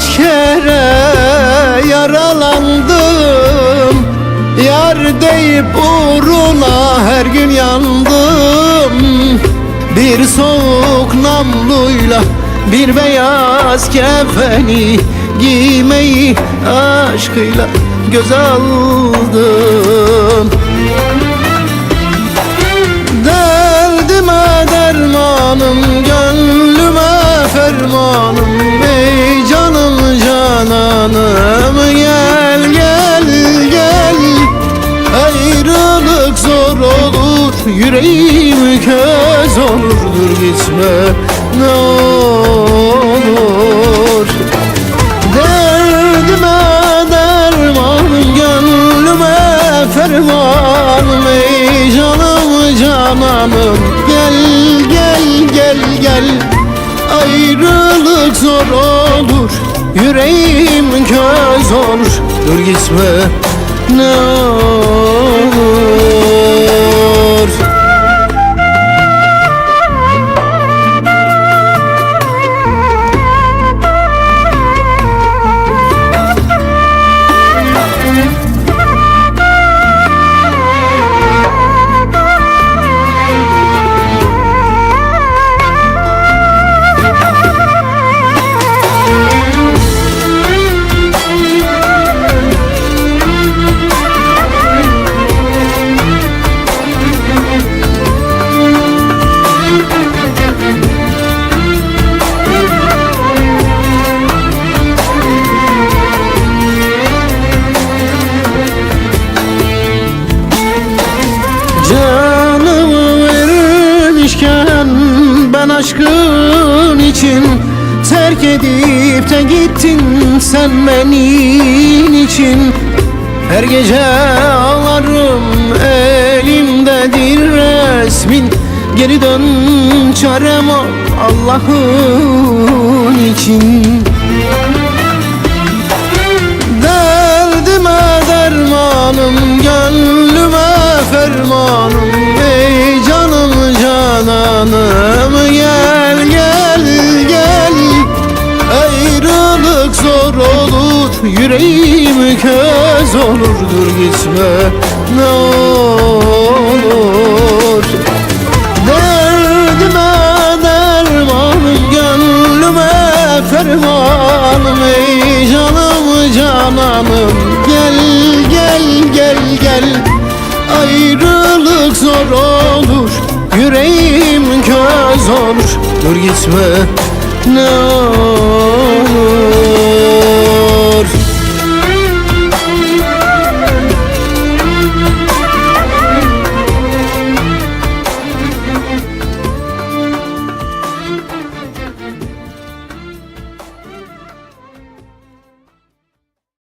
Kaç kere yaralandım. Yar deyip uğruna her gün yandım. Bir soğuk namluyla bir beyaz kefeni Giymeyi aşkıyla göz aldım. Derdime dermanım, gönlüme fermanım yüreğim köz olurdur gitme ne olur. Derdime dermanım gönlüme fermanım Ey canım cananım. Gel gel gel gel Ayrılık zor olur. Yüreğim köz olur Dur gitme ne olur ben aşkın için Terk edip de gittin sen benim için. Her gece ağlarım elimdedir resmin. Geri dön çarem ol Allah'ın için. Derdime dermanım, gönlüme fermanım. Ey canım cananım Zor olur, yüreğim köz olurdur gitme. Ne olur. Derdime dermanım, gönlüme fermanım Ey canım cananım gel gel gel gel. Ayrılık zor olur yüreğim köz olur. Dur gitme. Ne olur